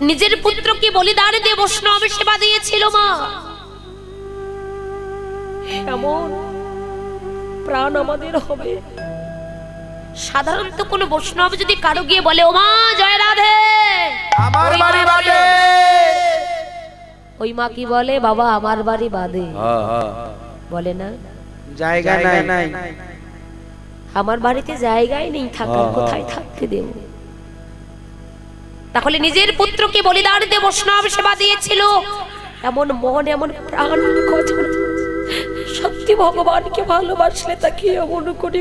নিজের পুত্রকে বলিদান দিয়ে বৈষ্ণব সেবা দিয়েছিল মা। এমন প্রাণ আমাদের হবে। সাধারণত কোনো বৈষ্ণব যদি কারও গিয়ে বলে ও মা জয় রাধে! আমার ওই বাড়ি মা বাদে। ওই মা কি বলে বাবা আমার বাড়ি বাদে। বলে না? জায়গা নাই। আমার বাড়িতে জায়গাই নেই থাকার কোথায় থাকতে দেব? তাহলে নিজের পুত্রকে বলিদান দিয়ে বৈষ্ণব সেবা দিয়েছিল। এমন মন, এমন প্রাণ সত্যি ভগবানকে ভালোবাসলে তাকে এমন করে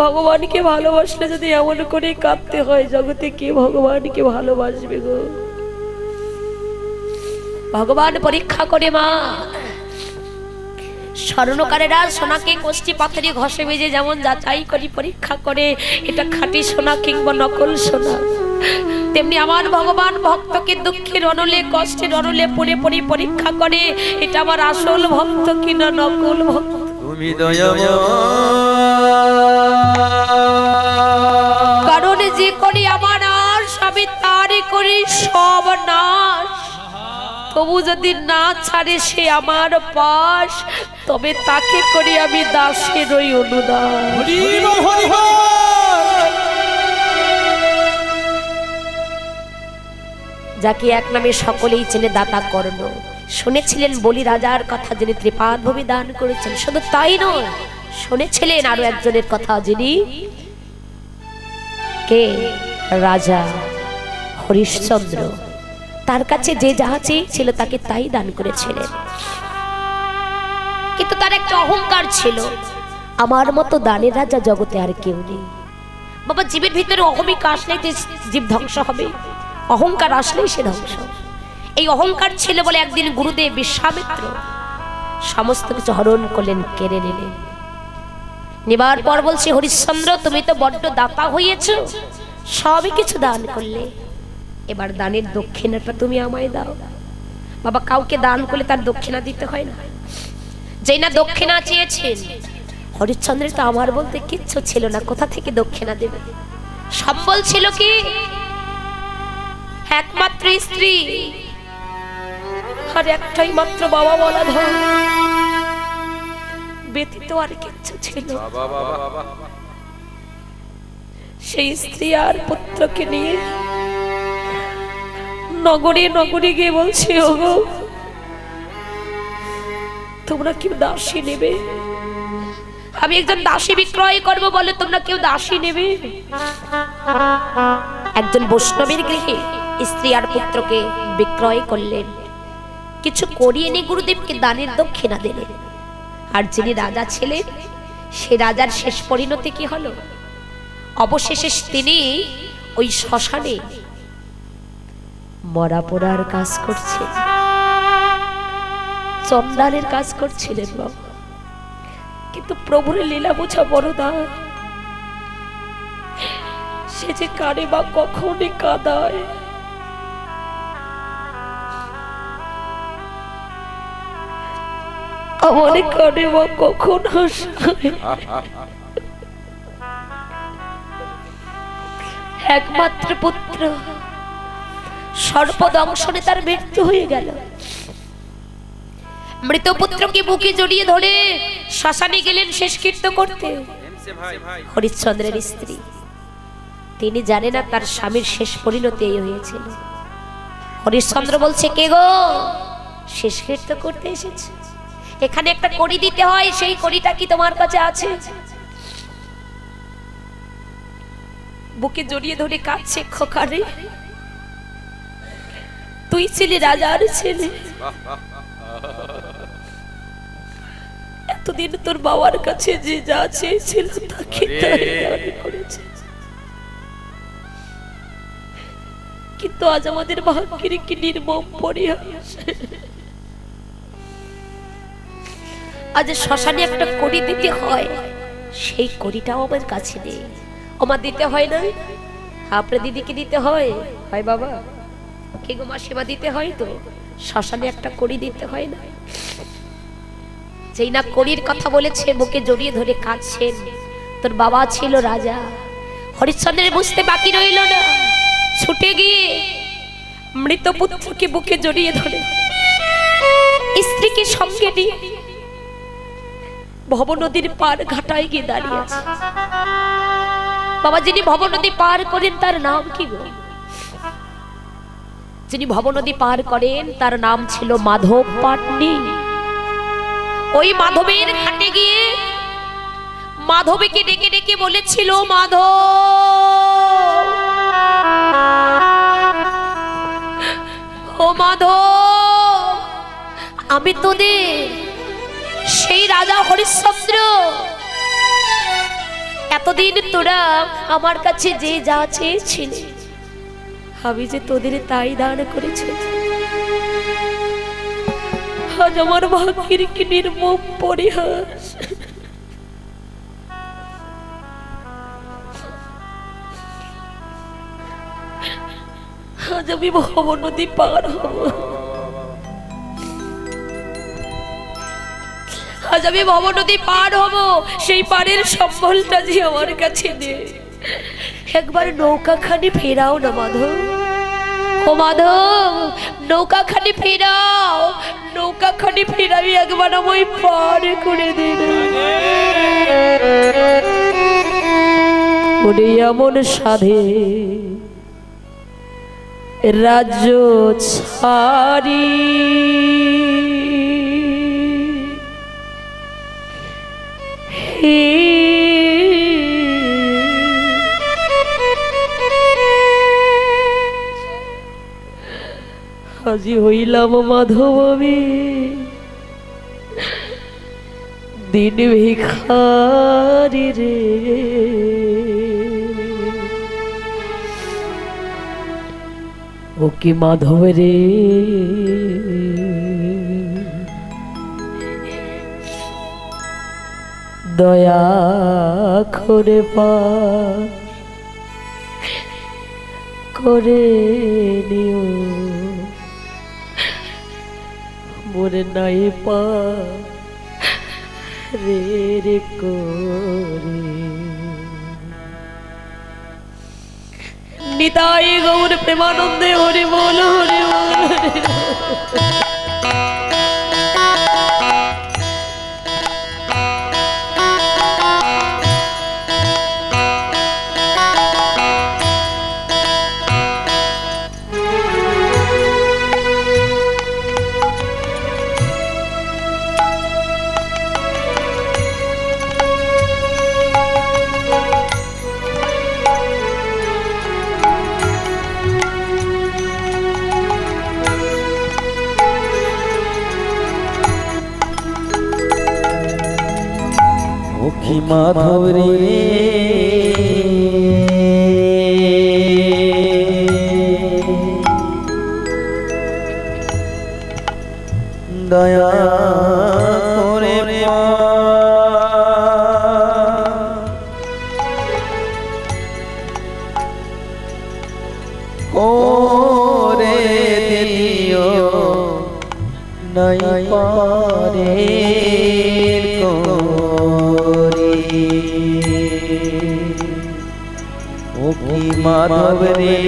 ভগবানকে ভালোবাসলে যদি এমন করে কাঁদতে হয়, জগতে কে ভগবানকে ভালোবাসবে গো? ভগবান পরীক্ষা করে মা স্বর্ণকারেরা সোনাকে কোষ্ঠী পাথরে ঘষে বেজে যেমন যাচাই করি পরীক্ষা করে এটা খাঁটি সোনা কিংবা নকল সোনা। তেমনি আমার ভগবান ভক্তকে দুঃখের অনলে কষ্টের অনলে পড়ে পড়ে পরীক্ষা করে এটা আমার আসল ভক্ত কিনা নকল ভক্ত। তুমি কারণ যে করি আমার আর সবই তারই করি সব নাশ। তবু যদি না ছাড়ে সে আমার পাশ তবে তাকে করি আমি দাসের ওই অনুদান। যাকে এক নামে সকলেই চেনে দাতা কর্ণ। শুনেছিলেন বলি রাজার কথা যিনি ত্রিপাদ ভূমি দান করেছেন। শুধু তাই নয় শুনেছিলেন আরও একজনের কথা যিনি কে? রাজা হরিশ্চন্দ্র। তার কাছে যে যাহা চেয়েছিল তাকে তাই দান করেছিলেন কিন্তু তার একটা অহংকার ছিল। আমার মতো দানের রাজা জগতে আর কেউ নেই। বাবা জীবের ভিতরে অহমিক আসলেই যে জীব ধ্বংস হবে। অহংকার আসলেই সে ধ্বংস। এই অহংকার ছিল বলে একদিন গুরুদেব বিশ্বামিত্র সমস্ত কিছু হরণ করলেন কেড়ে নিলেন। নেবার পর বলছে হরিশ্চন্দ্র তুমি তো বড্ড দাতা হইয়েছ। সবই কিছু দান করলে। এবার দানের দক্ষিণাটা তুমি আমায় দাও। বাবা কাউকে দান করলে তার দক্ষিণা দিতে হয় না। যেই না দক্ষিণা চেয়েছেন হরিশ্চন্দ্রের তো আমার বলতে কিচ্ছু ছিল না কোথা থেকে দক্ষিণা দেবে? সম্বল ছিল কি? একমাত্র স্ত্রী। আর একটাই মাত্র বাবা বলা ধর ব্যতীত আর কিচ্ছু ছিল সেই স্ত্রী আর পুত্রকে নিয়ে নগরে নগরে গিয়ে বলছে, ওগো, তোমরা কেউ দাসী নেবে? আমি একজন দাসী বিক্রয় করব বলে তোমরা কেউ দাসী নেবে? একজন বৈষ্ণবের গৃহে স্ত্রী আর পুত্রকে বিক্রয় করলেন। কিছু করিয়ে নিয়ে গুরুদেবকে দানের দক্ষিণা দিলেন। আর যিনি রাজা ছিলেন, সে রাজার শেষ পরিণতি কি হলো? অবশেষে তিনি ওই শ্মশানে মরা পোড়ার কাজ করছেন চন্দানের কাজ করছিলেন বাবা। কিন্তু প্রভুর লীলা বোঝা বড় দায়। সে যে কারে বা কখনই কাদায়। আমার কানে বা কখন হাসায়। একমাত্র পুত্র। সর্পদংশনে তার মৃত্যু হয়ে গেল। মৃত পুত্রকে বুকে জড়িয়ে ধরে শ্মশানে গেলেন শেষকৃত্য করতে হরিশ্চন্দ্রের স্ত্রী। তিনি জানে না তার স্বামীর শেষ পরিণতি এই হয়েছিল হরিশ্চন্দ্র বলছে, কে গো? শেষকৃত্য করতে এসেছে। এখানে একটা কড়ি দিতে হয়, সেই কড়িটা কি তোমার কাছে আছে? বুকে জড়িয়ে ধরে কাঁদছে খোকারে। তুই ছিলি রাজার ছেলে। এতদিন তোর বাবার কাছে যে যা চেয়েছিল তাকে কিন্তু আজ আমাদের ভাগ্যের কি নির্মম পরিহাস। আজ শ্মশানে একটা কড়ি দিতে হয়। সেই কড়িটাও আমার কাছে নেই। আমার দিতে হয় না। আপনার দিদিকে দিতে হয়। হয় বাবা। সেবা দিতে হয় তো? শ্মশানে একটা দিতে হয় না? যেই না কথা বলেছে জড়িয়ে ধরে কাঁদছেন। তোর বাবা ছিল রাজা। বুঝতে বাকি রইল না। ছুটে গিয়ে মৃত পুত্রকে বুকে জড়িয়ে ধরে। স্ত্রীকে সঙ্গে নিয়ে ভব নদীর পার ঘাটায় গিয়ে দাঁড়িয়ে বাবা, যিনি ভব নদী পার করেন, তার নাম কি গো? যিনি ভব নদী পার করেন, তার নাম ছিল মাধব পাটনি। ওই মাধবের ঘাটে গিয়ে মাধবীকে ডেকে ডেকে বলেছিল, মাধব! ও মাধব! আমি তোদের সেই রাজা হরিশ্চন্দ্র। এতদিন তোরা আমার কাছে যে যা চেয়েছিলি আমি যে তোদের তাই দান করেছি। আজ আমার ভাগ্যের কি নির্মম পরিহাস। আজ আমি ভব নদী পার হব। আজ আমি ভব নদী পার হব। সেই পারের সম্বলটা যে আমার কাছে নেই। একবার নৌকাখানি ফেরাও না, মাধব। ও, মাধব, নৌকাখানি ফেরাও। নৌকাখানি ফেরাবি একবার আমায় পার করে দিন এমন সাধে রাজ্য ছাড়ি। আজি হইলাম মাধব। দিন ভিখারি রে। ও কি মাধব রে? দয়া করে পা করে নিও। মোরে নাই পা রে রে করে। নিতাই গৌর প্রেমানন্দে হরি বল হরি বল। ওখি দয়া মাধব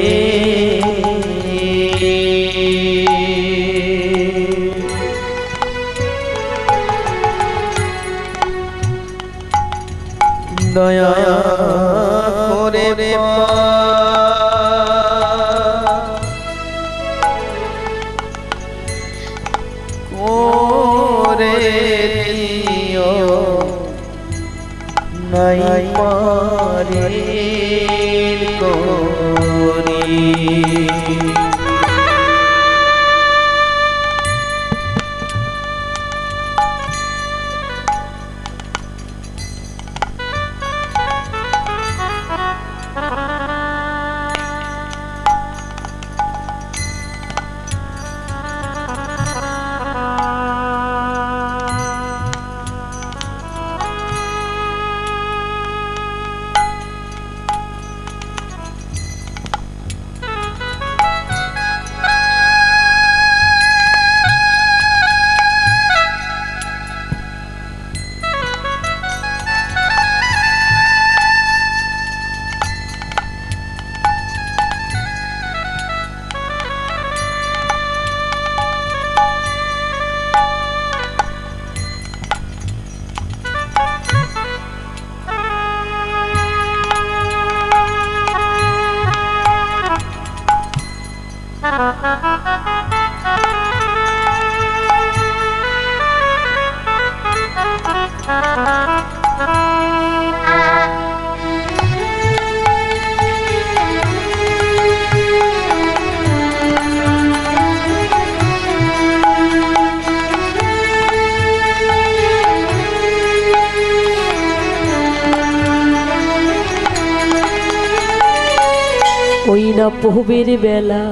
পহবের বেলা।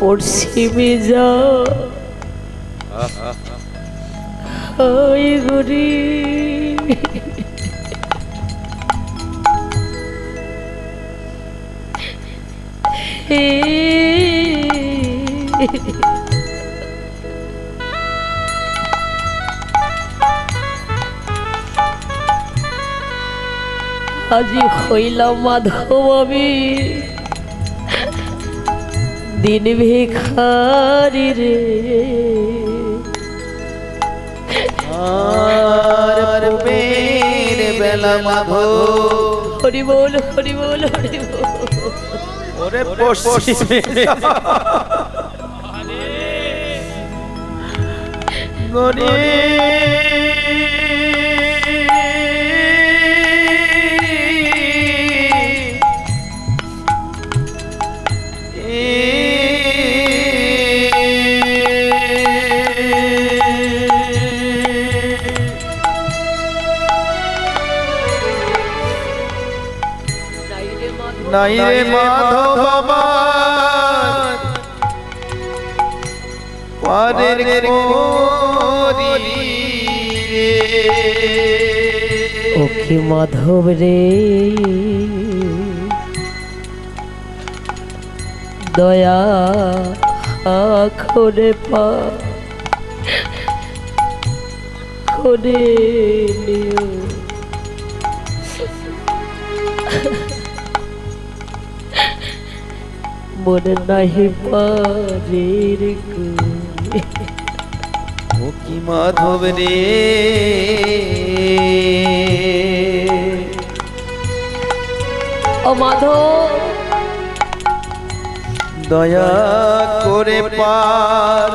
পশ্চিমে যা গরি হে আজি হইলাম মাধব। আমি দিন ভিখারি রে। আর পের বেলা মাধো হরি বল হরি বল হরি ওরে পশ্চিমে। ওকে মাধব রে। দয়া করে পা করে মনে নাহি কই ও কি মাধব রে? ও মাধব। দয়া করে পার।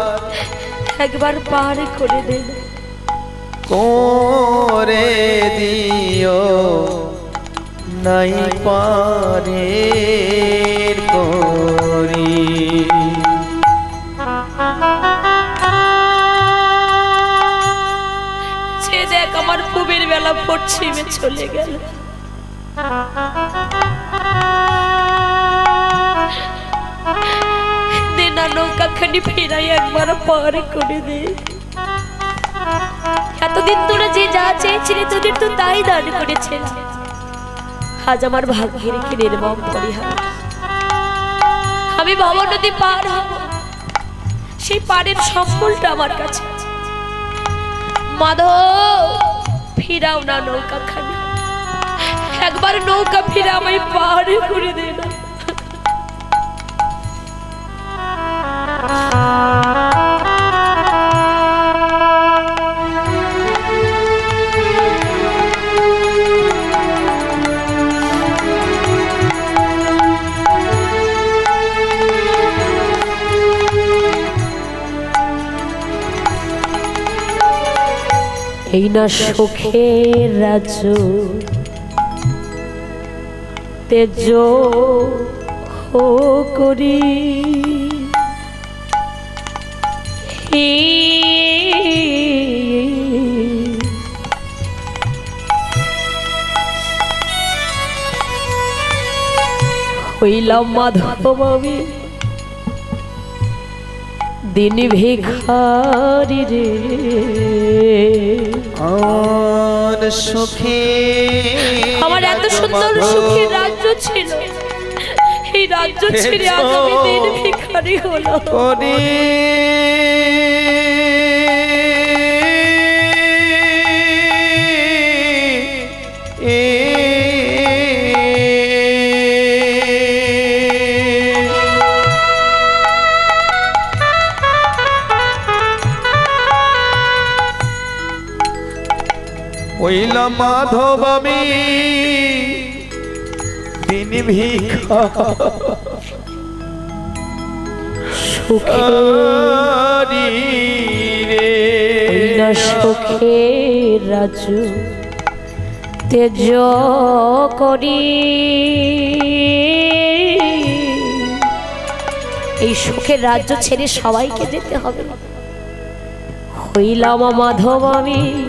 একবার পার করে দেন করে দিও। নাই পারে করি। বেলা পশ্চিমে চলে গেল। দে না নৌকাখানি ফেরাই একবার করে দে। এতদিন তোরা যে যা চেয়েছিলি তোদের তো তাই দান করেছে আজ আমার নির্মম পরিহার। আমি ভব নদী পার হব। সেই পারের সফলটা আমার কাছে। মাধব! ফিরাও না নৌকা খানি। একবার নৌকা ফিরে আমায় পাহাড়ে করে দে না। এই না সুখের রাজ্য তেজ হো করি। হইলাম মাধব। দিন ভিখারি রে সুখে আমার এত সুন্দর সুখী রাজ্য ছিল। এই রাজ্য ছেড়ে আজ আমি দিন ভিখারি হলো। মাধব আমি। দিন সুখে। রে। সুখে রাজু। তেজ করি। এই সুখের রাজ্য ছেড়ে সবাইকে যেতে হবে। হইলাম মাধব আমি।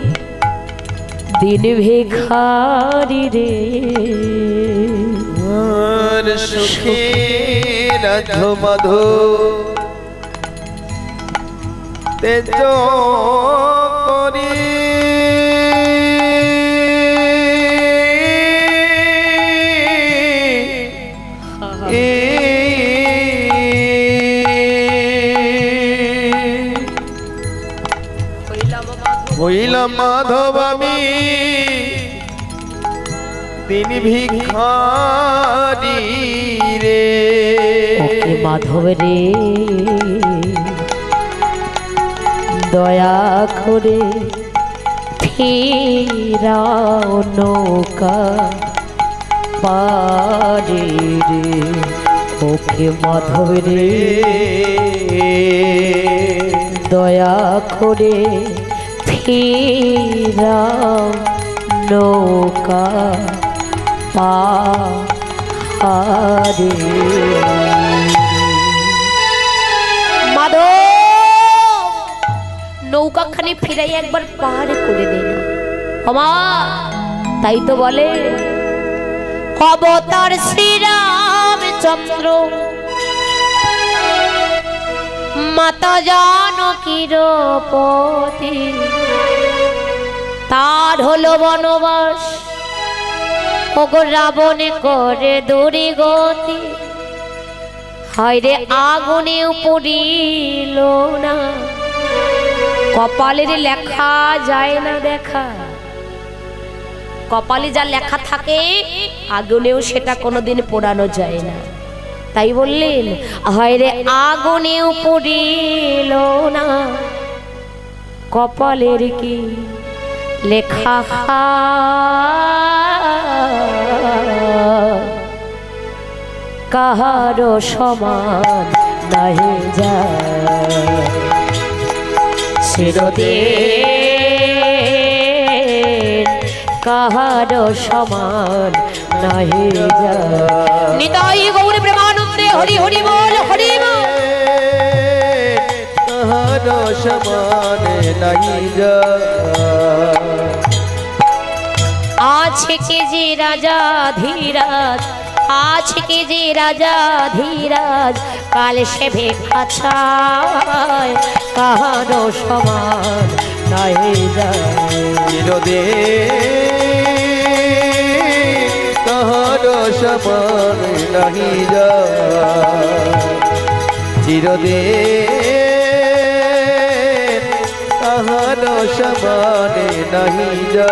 দিন ভিখারি রে। সুখে রাধ মাধো তেজ করি। হইলাম মাধব আমি। দিন ভিখারি রে। ওকে মাধব রে, দয়া করে ফিরাও নৌকা পারে রে। ওকে মাধব রে, দয়া করে ফিরাও নৌকা পারে মাধব! নৌকাখানি ফিরাই একবার পার করে দে ক্ষমা তাই তো বলে, অবতার শ্রীরামচন্দ্র মাতা জানকীর পতি তার হলো বনবাস। ওগো রাবণে করে দূরে গতি। হায় রে, আগুনে পড়িল না। কপালের লেখা যায় না দেখা। কপালে যা লেখা থাকে, আগুনেও সেটা কোনোদিন পোড়ানো যায় না। তাই বললেন, হয় রে, আগুনেও পড়িল না। কপালের কি লেখা কাহারো সমান নাহি যায়। চিরদিন কাহারো সমান নাহি যায়। নিতাই গৌর প্রেমানন্দে হরি হরি বল হরি বল। তাহার সমানে নাহি যা আছে কে যে রাজা ধীরাজ আছে কে যে রাজা ধীরাজ, কাল সে ভেখা ছায় সমান নাহি চিরদে তাহার সমানে নাহি চিরদে তাহার সমানে নাহি যা